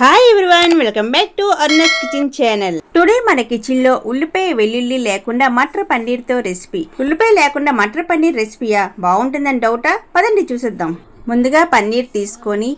Hi everyone welcome back to Arna's kitchen channel today మన కిచెన్లో ఉల్లిపాయ వెల్లుల్లి లేకుండా మటర్ పన్నీర్తో రెసిపీ ఉల్లిపాయ లేకుండా మటర్ పన్నీర్ రెసిపీయా బాగుంటుందని డౌటా పదండి చూసేద్దాం. ముందుగా పన్నీర్ తీసుకొని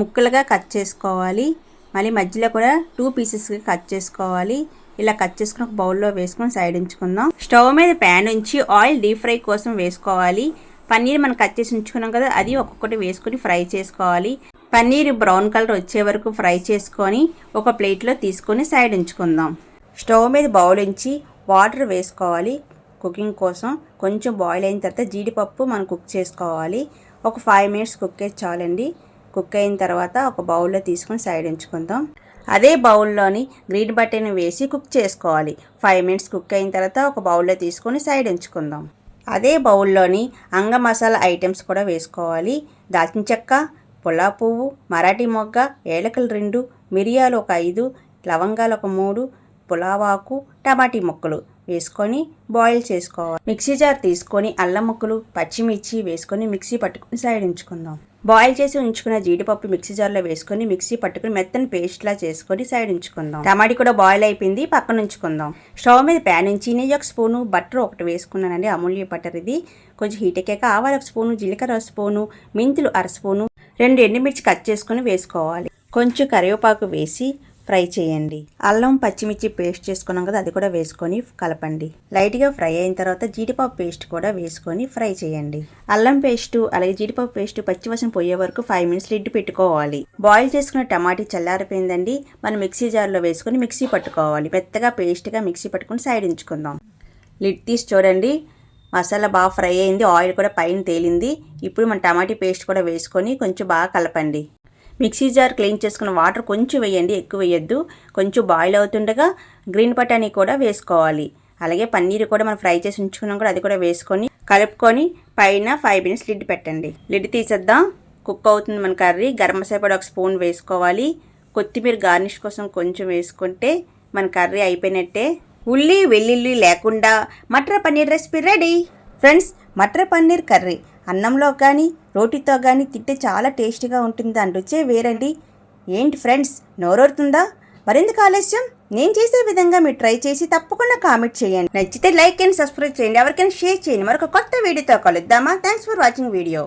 ముక్కలుగా కట్ చేసుకోవాలి. మళ్ళీ మధ్యలో కూడా టూ పీసెస్గా కట్ చేసుకోవాలి. ఇలా కట్ చేసుకుని ఒక బౌల్లో వేసుకొని సైడ్ ఉంచుకుందాం. స్టవ్ మీద ప్యాన్ ఉంచి ఆయిల్ డీప్ ఫ్రై కోసం వేసుకోవాలి. పన్నీర్ మనం కట్ చేసి ఉంచుకున్నాం కదా అది ఒక్కొక్కటి వేసుకొని ఫ్రై చేసుకోవాలి. పన్నీర్ బ్రౌన్ కలర్ వచ్చే వరకు ఫ్రై చేసుకొని ఒక ప్లేట్లో తీసుకొని సైడ్ ఉంచుకుందాం. స్టవ్ మీద బౌల్ ఉంచి వాటర్ వేసుకోవాలి. కుకింగ్ కోసం కొంచెం బాయిల్ అయిన తర్వాత జీడిపప్పు మనం కుక్ చేసుకోవాలి. ఒక ఫైవ్ మినిట్స్ కుక్ అయితే చాలండి. కుక్ అయిన తర్వాత ఒక బౌల్లో తీసుకొని సైడ్ ఉంచుకుందాం. అదే బౌల్లోని గ్రీన్ బటన్ వేసి కుక్ చేసుకోవాలి. ఫైవ్ మినిట్స్ కుక్ అయిన తర్వాత ఒక బౌల్లో తీసుకొని సైడ్ ఉంచుకుందాం. అదే బౌల్లోని అంగ మసాలా ఐటమ్స్ కూడా వేసుకోవాలి. దాల్చిన చెక్క పులా పువ్వు మరాఠీ మొగ్గ ఏలకలు రెండు మిరియాలు ఒక ఐదు లవంగాలు ఒక మూడు పులావాకు టమాటీ ముక్కలు వేసుకొని బాయిల్ చేసుకోవాలి. మిక్సీ జార్ తీసుకొని అల్లం ముక్కలు పచ్చిమిర్చి వేసుకొని మిక్సీ పట్టుకుని సైడ్ ఉంచుకుందాం. బాయిల్ చేసి ఉంచుకున్న జీడిపప్పు మిక్సీ జార్లో వేసుకొని మిక్సీ పట్టుకుని మెత్తని పేస్ట్లా చేసుకొని సైడ్ ఉంచుకుందాం. టమాటీ కూడా బాయిల్ అయిపోయింది పక్కన ఉంచుకుందాం. స్టవ్ మీద ప్యాన్ నుంచి నెయ్యి ఒక స్పూను బటర్ ఒకటి వేసుకున్నానండి అమూల్య బటర్ ఇది. కొంచెం హీట్ ఎక్కాక ఆవాలు ఒక స్పూను జీలకర్ర స్పూను మెంతులు అర స్పూను రెండు ఎండుమిర్చి కట్ చేసుకుని వేసుకోవాలి. కొంచెం కరివేపాకు వేసి ఫ్రై చేయండి. అల్లం పచ్చిమిర్చి పేస్ట్ చేసుకున్నాం కదా అది కూడా వేసుకొని కలపండి. లైట్గా ఫ్రై అయిన తర్వాత జీడిపప్పు పేస్ట్ కూడా వేసుకొని ఫ్రై చేయండి. అల్లం పేస్ట్ అలాగే జీడిపప్పు పేస్ట్ పచ్చివసం పోయే వరకు ఫైవ్ మినిట్స్ లిడ్ పెట్టుకోవాలి. బాయిల్ చేసుకున్న టమాటీ చల్లారిపోయిందండి. మనం మిక్సీ జార్లో వేసుకొని మిక్సీ పట్టుకోవాలి. మెత్తగా పేస్ట్గా మిక్సీ పట్టుకొని సైడ్ ఉంచుకుందాం. లిడ్ తీసి చూడండి. మసాలా బాగా ఫ్రై అయింది ఆయిల్ కూడా పైన తేలింది. ఇప్పుడు మన టమాటీ పేస్ట్ కూడా వేసుకొని కొంచెం బాగా కలపండి. మిక్సీ జార్ క్లీన్ చేసుకున్న వాటర్ కొంచెం వేయండి ఎక్కువ వేయద్దు. కొంచెం బాయిల్ అవుతుండగా గ్రీన్ బటానీ కూడా వేసుకోవాలి. అలాగే పన్నీర్ కూడా మనం ఫ్రై చేసి ఉంచుకున్నాం కూడా అది కూడా వేసుకొని కలుపుకొని పైన ఫైవ్ మినిట్స్ లిడ్ పెట్టండి. లిడ్ తీసేద్దాం. కుక్ అవుతుంది మన కర్రీ. గరం మసాలా కూడా ఒక స్పూన్ వేసుకోవాలి. కొత్తిమీర గార్నిష్ కోసం కొంచెం వేసుకుంటే మన కర్రీ అయిపోయినట్టే. ఉల్లి వెల్లుల్లి లేకుండా matar paneer recipe ready. Friends matar paneer curry అన్నంలో కానీ రోటీతో కానీ తింటే చాలా టేస్టీగా ఉంటుంది దాని రుచే వేరండి. ఏంటి ఫ్రెండ్స్ నోరూరుతుందా? మరెందుకు ఆలస్యం? నేను చేసే విధంగా మీరు ట్రై చేసి తప్పకుండా కామెంట్ చేయండి. నచ్చితే లైక్ అండ్ సబ్స్క్రైబ్ చేయండి. ఎవరికైనా షేర్ చేయండి. మరొక కొత్త వీడియోతో కలుద్దామా? Thanks for watching video.